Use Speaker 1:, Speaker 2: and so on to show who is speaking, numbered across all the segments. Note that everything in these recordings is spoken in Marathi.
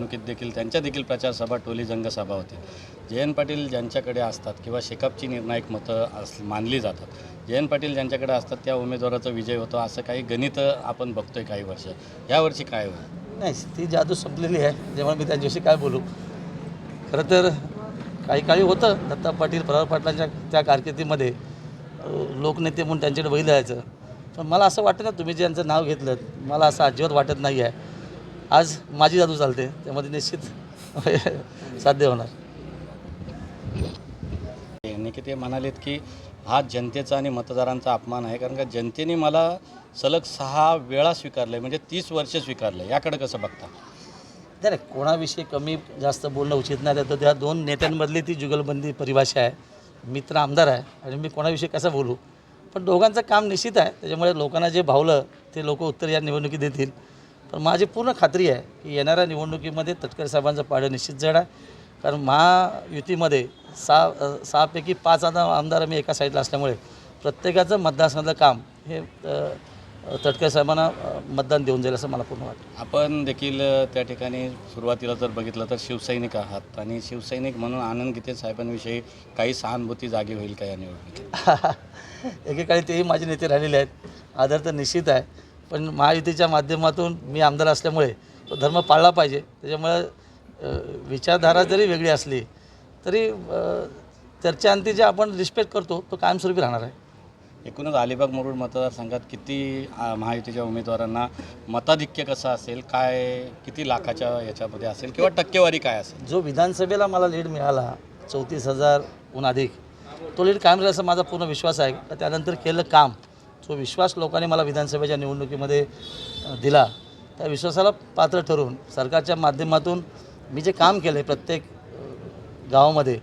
Speaker 1: निवडणुकीत देखील त्यांच्या देखील प्रचारसभा टोली जंग सभा होते. जयंत पाटील ज्यांच्याकडे असतात किंवा शेकापची निर्णायक मतं अस मानली जातात. जयंत पाटील ज्यांच्याकडे असतात त्या उमेदवाराचा विजय होतो असं काही गणित आपण बघतोय काही वर्ष. यावर्षी काय होईल?
Speaker 2: नाही ती जादू संपलेली आहे. जेव्हा मी त्यांच्याविषयी काय बोलू? खरं तर काही काळी होतं. दत्ता पाटील प्रभात पाटलांच्या त्या कारकिर्दीमध्ये लोकनेते म्हणून त्यांच्याकडे बघितलं जायचं पण मला असं वाटतं ना तुम्ही ज्यांचं नाव घेतलं मला असं अजिबात वाटत नाही आहे. आज माझी जादू चालते त्यामध्ये निश्चित साध्य होणार.
Speaker 1: की ते म्हणालेत की हा जनतेचा आणि मतदारांचा अपमान आहे कारण का जनतेने मला सलग सहा वेळा स्वीकारलं म्हणजे तीस वर्ष स्वीकारलं याकडे कसं बघता?
Speaker 2: नाही कोणाविषयी कमी जास्त बोलणं उचित नाही तर त्या दोन नेत्यांमधली ती जुगलबंदी परिभाषा आहे. मित्र आमदार आहे आणि मी कोणाविषयी कसं बोलू? पण दोघांचं काम निश्चित आहे त्याच्यामुळे लोकांना जे भावलं ते लोक उत्तर या निवडणुकीत देतील. पण माझी पूर्ण खात्री आहे की येणाऱ्या निवडणुकीमध्ये तटकरे साहेबांचं पाडं निश्चित जड आहे. कारण महायुतीमध्ये सहा सहापैकी पाच आता आमदार आम्ही एका साईडला असल्यामुळे प्रत्येकाचं मतदारसंघातलं काम हे तटकरे साहेबांना मतदान देऊन जाईल असं मला पूर्ण वाटतं.
Speaker 1: आपण देखील त्या ठिकाणी सुरुवातीला जर बघितलं तर शिवसैनिक आहात आणि शिवसैनिक म्हणून आनंद गीते साहेबांविषयी काही सहानुभूती जागी होईल का या निवडणुकीत?
Speaker 2: एकेकाळी तेही माझे नेते राहिलेले आहेत. आदर तर निश्चित आहे. पण महायुतीच्या माध्यमातून मी आमदार असल्यामुळे तो धर्म पाळला पाहिजे. त्याच्यामुळे विचारधारा जरी वेगळी असली तरी अ, चर्चांती जे आपण रिस्पेक्ट करतो तो कायमस्वरूपी राहणार आहे.
Speaker 1: एकूणच अलिबाग मुरुड मतदारसंघात किती महायुतीच्या उमेदवारांना मताधिक्य कसं असेल काय किती लाखाच्या याच्यामध्ये असेल किंवा टक्केवारी काय असेल?
Speaker 2: जो विधानसभेला मला लीड मिळाला चौतीस हजारहून अधिक तो लीड कायम राहील असा माझा पूर्ण विश्वास आहे. तर त्यानंतर केलं काम. जो विश्वास लोकांनी मला विधानसभेच्या निवडणुकीमध्ये दिला त्या विश्वासाला पात्र ठरवून सरकारच्या माध्यमातून मी जे काम केलं आहे प्रत्येक गावामध्ये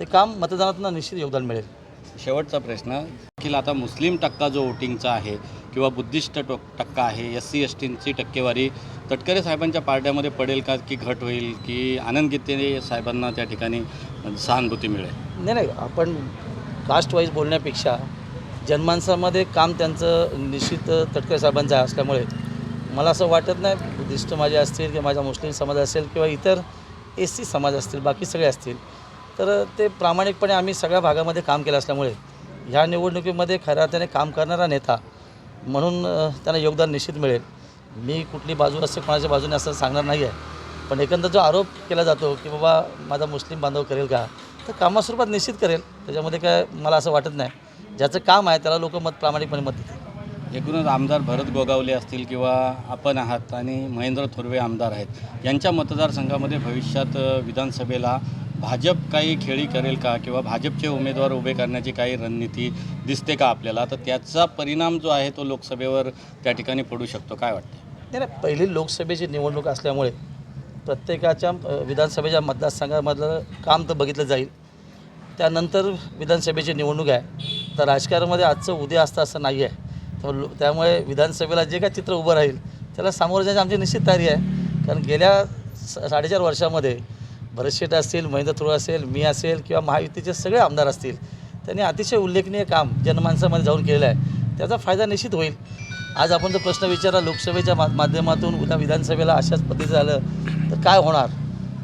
Speaker 2: ते काम मतदानातून निश्चित योगदान मिळेल.
Speaker 1: शेवटचा प्रश्न देखील आता मुस्लिम टक्का जो वोटिंगचा आहे किंवा बुद्धिस्ट टो टक्का आहे एस सी एस टींची टक्केवारी तटकरे साहेबांच्या पारड्यामध्ये पडेल का की घट होईल की आनंद गीते साहेबांना त्या ठिकाणी सहानुभूती मिळेल?
Speaker 2: नाही नाही आपण कास्ट वाईज बोलण्यापेक्षा जनमानसामध्ये काम त्यांचं निश्चित तटकरे साहेबांचं आहे असल्यामुळे मला असं वाटत नाही बुद्धिस्ट माझे असतील किंवा माझा मुस्लिम समाज असेल किंवा इतर एस सी समाज असतील बाकी सगळे असतील तर ते प्रामाणिकपणे आम्ही सगळ्या भागामध्ये काम केलं असल्यामुळे ह्या निवडणुकीमध्ये खऱ्या अर्थाने काम करणारा नेता म्हणून त्यांना योगदान निश्चित मिळेल. मी कुठली बाजू असते कोणाच्या बाजूने असं सांगणार नाही आहे. पण एकंदर जो आरोप केला जातो की बाबा माझा मुस्लिम बांधव करेल का तर कामास्वरूपात निश्चित करेल. त्याच्यामध्ये काय मला असं वाटत नाही. ज्याचं काम आहे त्याला लोक मत प्रामाणिकपणे मत देतील
Speaker 1: एकूणच आमदार भरत गोगावले असतील किंवा आपण आहात आणि महेंद्र थोरवे आमदार आहेत यांच्या मतदारसंघामध्ये भविष्यात विधानसभेला भाजप काही खेळी करेल का? किंवा भाजपचे उमेदवार उभे करण्याची काही रणनीती दिसते का आपल्याला? तर त्याचा परिणाम जो आहे तो लोकसभेवर त्या ठिकाणी पडू शकतो. काय वाटतं
Speaker 2: नाही नाही पहिली लोकसभेची निवडणूक असल्यामुळे प्रत्येकाच्या विधानसभेच्या मतदारसंघामधलं काम तर बघितलं जाईल. त्यानंतर विधानसभेची निवडणूक आहे. तर राजकारणामध्ये आजचं उद्या असतं असं नाही आहे तर त्यामुळे विधानसभेला जे काय चित्र उभं राहील त्याला सामोरं जाण्याची आमची निश्चित तयारी आहे. कारण गेल्या स- साडेचार वर्षामध्ये भरत असतील महेंद्र थोर असेल मी असेल किंवा महायुतीचे सगळे आमदार असतील त्यांनी अतिशय उल्लेखनीय काम जनमानसामध्ये जाऊन केलेलं आहे. त्याचा फायदा निश्चित होईल. आज आपण जर प्रश्न विचारला लोकसभेच्या मा माध्यमातून उद्या विधानसभेला अशाच पद्धतीचं झालं तर काय होणार?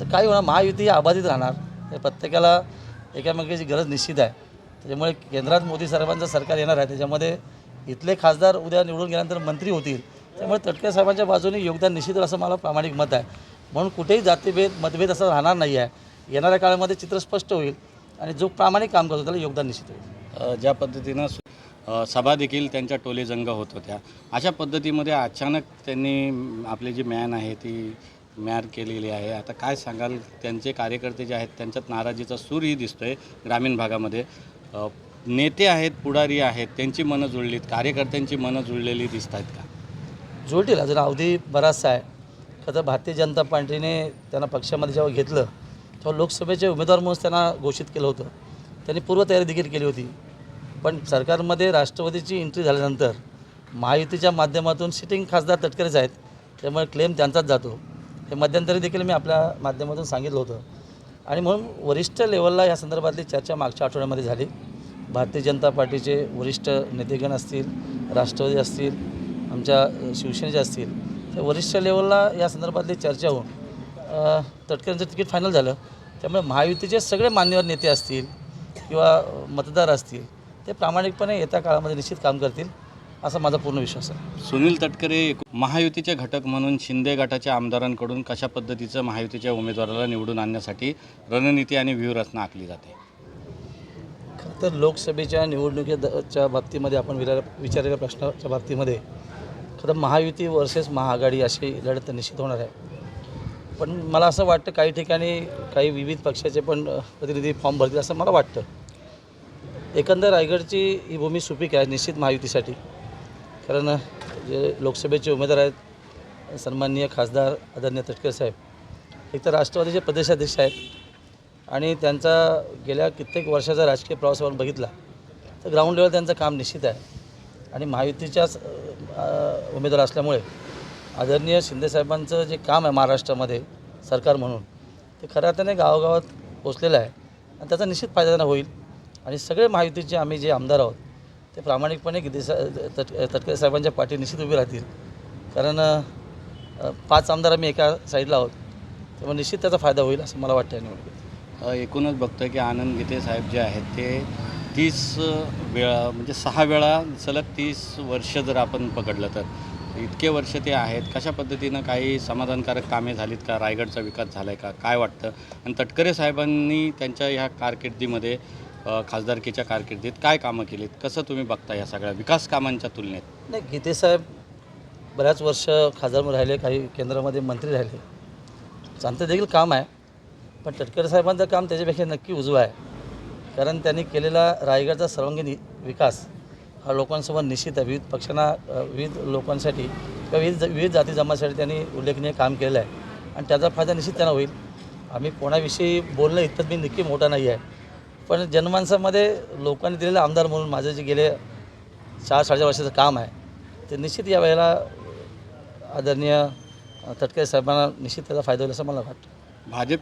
Speaker 2: तर काय होणार? महायुती ही अबाधित राहणार. हे प्रत्येकाला एकामेकाची गरज निश्चित आहे. त्याच्यामुळे केंद्रात मोदी साहेबांचं सरकार येणार आहे. त्याच्यामध्ये इथले खासदार उद्या निवडून गेल्यानंतर मंत्री होतील. त्यामुळे तटके साहेबांच्या बाजूने योगदान निश्चित असं मला प्रामाणिक मत आहे. म्हणून कुठेही जातीभेद मतभेद असं राहणार नाही आहे. येणाऱ्या काळामध्ये चित्र स्पष्ट होईल आणि जो प्रामाणिक काम करतो त्याला योगदान निश्चित होईल.
Speaker 1: ज्या पद्धतीनं सभा देखील त्यांच्या टोलेजंग होत होत्या अशा पद्धतीमध्ये अचानक त्यांनी आपली जी मॅन आहे ती मॅर केलेली आहे. आता काय सांगाल? त्यांचे कार्यकर्ते जे आहेत त्यांच्यात नाराजीचा सूरही दिसतोय ग्रामीण भागामध्ये. नेते आहेत पुढारी आहेत त्यांची मनं जुळलीत कार्यकर्त्यांची मनं जुळलेली दिसत आहेत का?
Speaker 2: जुळतील. अजून अवधी बराचसा आहे. खरं भारतीय जनता पार्टीने त्यांना पक्षामध्ये जेव्हा घेतलं तेव्हा लोकसभेचे उमेदवार म्हणून त्यांना घोषित केलं होतं. त्यांनी पूर्वतयारी देखील केली होती. पण सरकारमध्ये राष्ट्रवादीची एंट्री झाल्यानंतर महायुतीच्या माध्यमातून सिटिंग खासदार तटकरेच आहेत. त्यामुळे क्लेम त्यांचाच जातो. हे मध्यंतरी देखील मी आपल्या माध्यमातून सांगितलं होतं. आणि म्हणून वरिष्ठ लेवलला या संदर्भातली चर्चा मागच्या आठवड्यामध्ये झाली. भारतीय जनता पार्टीचे वरिष्ठ नेतेगण असतील राष्ट्रवादी असतील आमच्या शिवसेनेचे असतील त्या वरिष्ठ लेवलला या संदर्भातली चर्चा होऊन अ, तटकरेंचं तिकीट फायनल झालं. त्यामुळे महायुतीचे सगळे मान्यवर नेते असतील किंवा मतदार असतील ते प्रामाणिकपणे येत्या काळामध्ये निश्चित काम करतील. असा माझा पूर्ण विश्वास आहे.
Speaker 1: सुनील तटकरे महायुतीचे घटक म्हणून शिंदे गटाच्या आमदारांकडून कशा पद्धतीचं महायुतीच्या उमेदवाराला निवडून आणण्यासाठी रणनीती आणि व्यूहरचना आखली जाते?
Speaker 2: खरं तर लोकसभेच्या निवडणुकीच्या बाबतीमध्ये आपण विचार विचारलेल्या प्रश्नाच्या बाबतीमध्ये खरं महायुती वर्सेस महाआघाडी अशी लढत निश्चित होणार आहे. पण मला असं वाटतं काही ठिकाणी काही विविध पक्षाचे पण प्रतिनिधी फॉर्म भरतील असं मला वाटतं. एकंदर रायगडची ही भूमी सुपीक आहे निश्चित महायुतीसाठी. कारण जे लोकसभेचे उमेदवार आहेत सन्माननीय खासदार आदरणीय तटकर साहेब एक तर राष्ट्रवादीचे प्रदेशाध्यक्ष आहेत आणि त्यांचा गेल्या कित्येक वर्षाचा राजकीय प्रवास आपण बघितला तर ग्राउंड लेवल त्यांचं काम निश्चित आहे. आणि महायुतीच्याच उमेदवार असल्यामुळे आदरणीय शिंदेसाहेबांचं जे काम आहे महाराष्ट्रामध्ये सरकार म्हणून ते खऱ्या अर्थाने गावागावात पोचलेलं आहे. आणि त्याचा निश्चित फायदा त्यांना होईल. आणि सगळे महायुतीचे आम्ही जे आमदार आहोत ते प्रामाणिकपणे गिते तट तटकरे साहेबांच्या पाठी निश्चित उभे राहतील. कारण पाच आमदार आम्ही एका साईडला आहोत. त्यामुळे निश्चित त्याचा फायदा होईल असं मला वाटतं या निवडणुकीत
Speaker 1: एकूणच बघतोय की आनंद गीते साहेब जे आहेत ते तीस वेळा म्हणजे सहा वेळा सलग तीस वर्ष जर आपण पकडलं तर. इतके वर्ष ते आहेत. कशा पद्धतीनं काही समाधानकारक कामे झालीत का? रायगडचा विकास झाला आहे का? काय वाटतं? आणि तटकरे साहेबांनी त्यांच्या ह्या कारकिर्दीमध्ये खासदारकीच्या कारकिर्दीत काय कामं केलीत? कसं तुम्ही बघता या सगळ्या विकास कामांच्या तुलनेत?
Speaker 2: नाही गीते साहेब बऱ्याच वर्ष खासदारमध्ये राहिले काही केंद्रामध्ये मंत्री राहिले. चांगलं देखील काम आहे. पण तटकरे साहेबांचं काम त्याच्यापेक्षा नक्की उजवं आहे. कारण त्यांनी केलेला रायगडचा सर्वांगीण विकास हा लोकांसमोर निश्चित आहे. विविध पक्षांना विविध लोकांसाठी किंवा विविध विविध जाती जमासाठी त्यांनी उल्लेखनीय काम केलेलं आहे. आणि त्याचा फायदा निश्चित त्यांना होईल. आम्ही कोणाविषयी बोलणं इतकं मी नक्की मोठा नाही आहे. पण जनमानसामध्ये लोकांनी दिलेलं आमदार म्हणून माझं जे गेले चार साडेचार वर्षाचं काम आहे ते निश्चित या वेळेला आदरणीय अ, तटकरे साहेबांना निश्चित त्याचा फायदा होईल असं मला वाटतं.
Speaker 1: भाजपचे